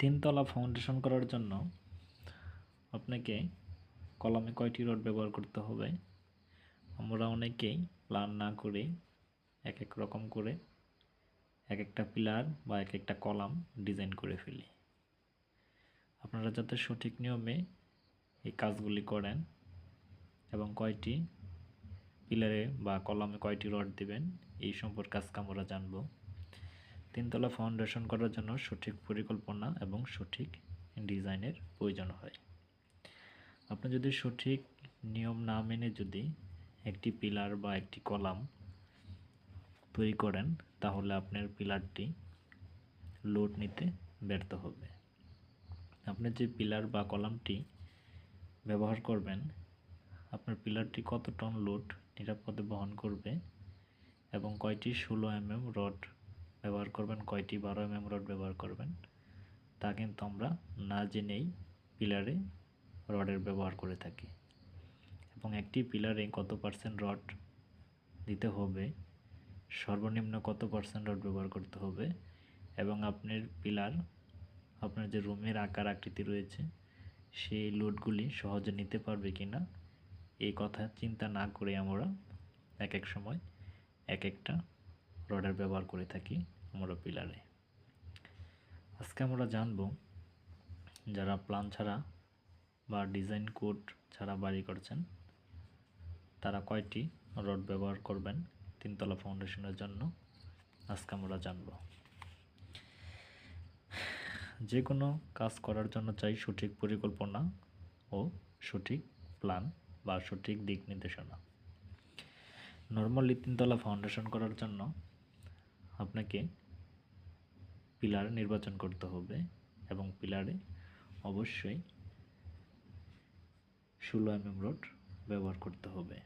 তিনতলা ফাউন্ডেশন করার জন্য আপনাকে কলামে কয়টি রড ব্যবহার করতে হবে? আমরা অনেকেই প্ল্যান না করে এক এক রকম করে এক একটা পিলার বা এক একটা কলাম ডিজাইন করে ফেলি। আপনারা যাতে সঠিক নিয়মে এই কাজগুলি করেন এবং কয়টি পিলারে বা কলামে কয়টি রড দিবেন, এই সম্পর্কে আজকে আমরা জানব। তিনতলা ফাউন্ডেশন করার জন্য সঠিক পরিকল্পনা এবং সঠিক ডিজাইনের প্রয়োজন হয়। আপনি যদি সঠিক নিয়ম না মেনে যদি একটি পিলার বা একটি কলাম তৈরি করেন, তাহলে আপনার পিলারটি লোড নিতে ব্যর্থ হবে। আপনি যে পিলার বা কলামটি ব্যবহার করবেন, আপনার পিলারটি কত টন লোড নিরাপদে বহন করবে এবং কয়টি ষোলো এমএম রড ব্যবহার করবেন, কয়টি বারো এমএম রড ব্যবহার করবেন, তা কিন্তু আমরা না জেনেই পিলারে রডের ব্যবহার করে থাকি। এবং একটি পিলারে কত পার্সেন্ট রড দিতে হবে, সর্বনিম্ন কত পার্সেন্ট রড ব্যবহার করতে হবে, এবং আপনার পিলার আপনার যে রুমের আকার আকৃতি রয়েছে, সেই লোডগুলি সহজে নিতে পারবে কি না এই কথা চিন্তা না করে আমরা এক এক সময় এক একটা রডের ব্যবহার করে থাকি আমরা পিলারে। আজকে আমরা জানব যারা প্ল্যান ছাড়া বা ডিজাইন কোড ছাড়া বাড়ি করছেন, তারা কয়টি রড ব্যবহার করবেন তিনতলা ফাউন্ডেশনের জন্য? আজকে আমরা জানব। যে কোনো কাজ করার জন্য চাই সঠিক পরিকল্পনা ও সঠিক প্ল্যান বা সঠিক দিক নির্দেশনা। নর্মালি তিনতলা ফাউন্ডেশন করার জন্য আপনাকে পিলার নির্বাচন করতে হবে এবং পিলারে অবশ্যই ষোলো এমএম রড ব্যবহার করতে হবে।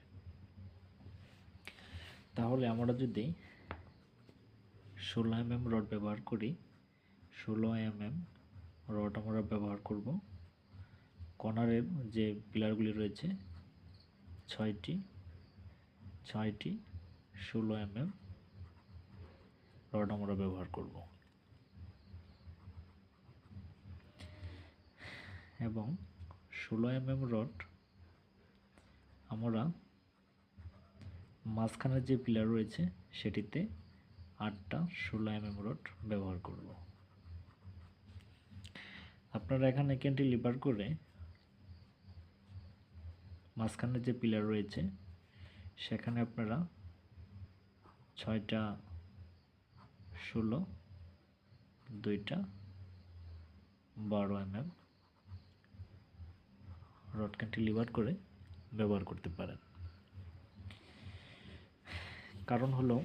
তাহলে আমরা যদি ষোলো এমএম রড ব্যবহার করি, ষোলো এমএম রড আমরা ব্যবহার করব। কর্নারের যে পিলারগুলি রয়েছে, ছয়টি ছয়টি ষোলো এমএম রড আমরা ব্যবহার করব। এবং ষোলো এমএম রড আমরা মাঝখানের যে পিলার রয়েছে, সেটিতে আটটা ষোলো এমএম রড ব্যবহার করব। আপনারা এখানে ক্যান্টিলিভার করে মাঝখানের যে পিলার রয়েছে, সেখানে আপনারা ছয়টা ষোলো, দুইটা, বারো এমএম রড ক্যান্টিলিভার করে ব্যবহার করতে পারেন। কারণ হলো,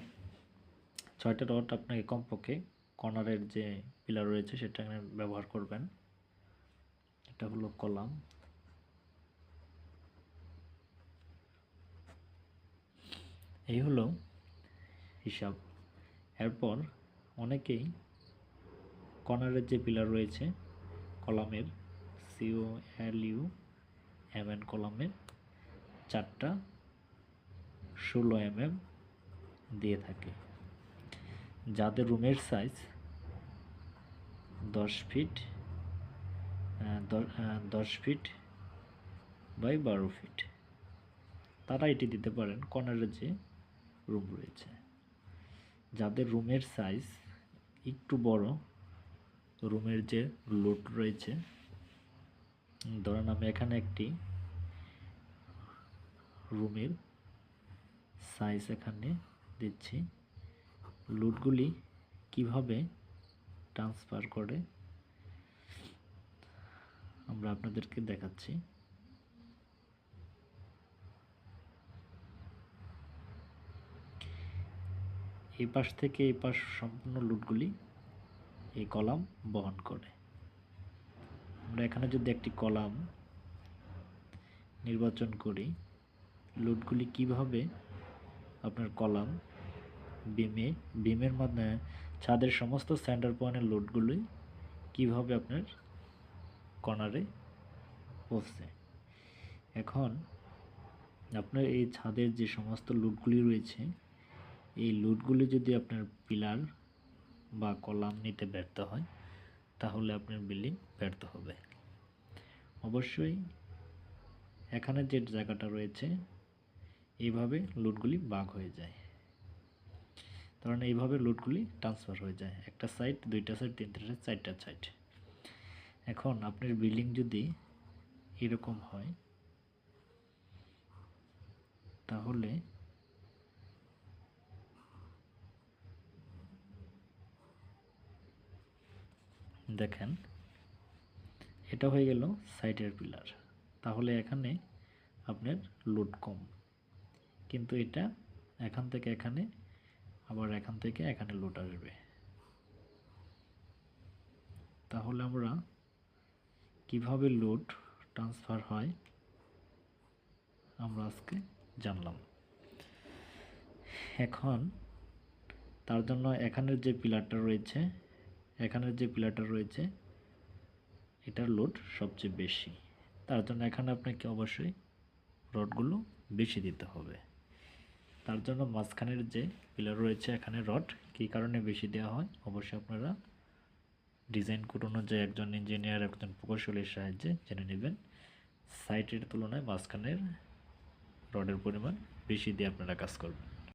ছয়টা রড আপনাকে কমপক্ষে কর্নারের যে পিলার রয়েছে সেটা ব্যবহার করবেন। এটা হলো কলাম। এই হলো হিসাব। এরপর অনেকেই কর্নারের যে পিলার রয়েছে, কলামের, C O L U M N কলামের চারটা ষোলো এম এম দিয়ে থাকে। যাদের রুমের সাইজ দশ ফিট দশ ফিট বাই বারো ফিট তারা এটি দিতে পারেন কর্নারের যে রুম রয়েছে। যাদের রুমের সাইজ একটু বড়। রুমের যে লোড রয়েছে, ধরেন আমি এখানে একটি রুমের সাইজ এখানে দিচ্ছি। লোডগুলি কীভাবে ট্রান্সফার করে, আমরা আপনাদেরকে দেখাচ্ছি। এই পাশ থেকে এই পাশ সম্পূর্ণ লুটগুলি এই কলাম বহন করে। আমরা এখানে যদি একটি কলাম নির্বাচন করি, লুটগুলি কীভাবে আপনার কলাম বিমে, বিমের মাধ্যমে ছাদের সমস্ত সেন্টার পয়েন্টের লোডগুলি কীভাবে আপনার কর্নারে পড়ছে এখন আপনার এই ছাদের যে সমস্ত লুটগুলি রয়েছে এই লুটগুলি যদি আপনার পিলার বা কলাম নিতে ব্যর্থ হয়, তাহলে আপনার বিল্ডিং ব্যর্থ হবে। অবশ্যই এখানে যে জায়গাটা রয়েছে, এইভাবে লোডগুলি বাঘ হয়ে যায়। কারণ এইভাবে লোডগুলি ট্রান্সফার হয়ে যায়। একটা সাইড দুইটা সাইড তিনটা সাইড চারটা সাইড এখন আপনার বিল্ডিং যদি এরকম হয়, তাহলে দেখেন, এটা হয়ে গেল সাইডের পিলার। তাহলে এখানে আপনার লোড কম। কিন্তু এটা এখান থেকে এখানে, আবার এখান থেকে এখানে লোড আসবে। তাহলে আমরা কীভাবে লোড ট্রান্সফার হয়, আমরা আজকে জানলাম। এখন তার জন্য এখানের যে পিলারটা রয়েছে এখানের যে পিলারটা রয়েছে, এটার লোড সবচেয়ে বেশি। তার জন্য এখানে আপনাকে অবশ্যই রডগুলো বেশি দিতে হবে। তার জন্য মাঝখানের যে পিলার রয়েছে, এখানে রড কী কারণে বেশি দেওয়া হয়, অবশ্যই আপনারা ডিজাইন কোড অনুযায়ী একজন ইঞ্জিনিয়ার একজন প্রকৌশলীর সাহায্যে জেনে নেবেন। সাইটের তুলনায় মাঝখানের রডের পরিমাণ বেশি দিয়ে আপনারা কাজ করবেন।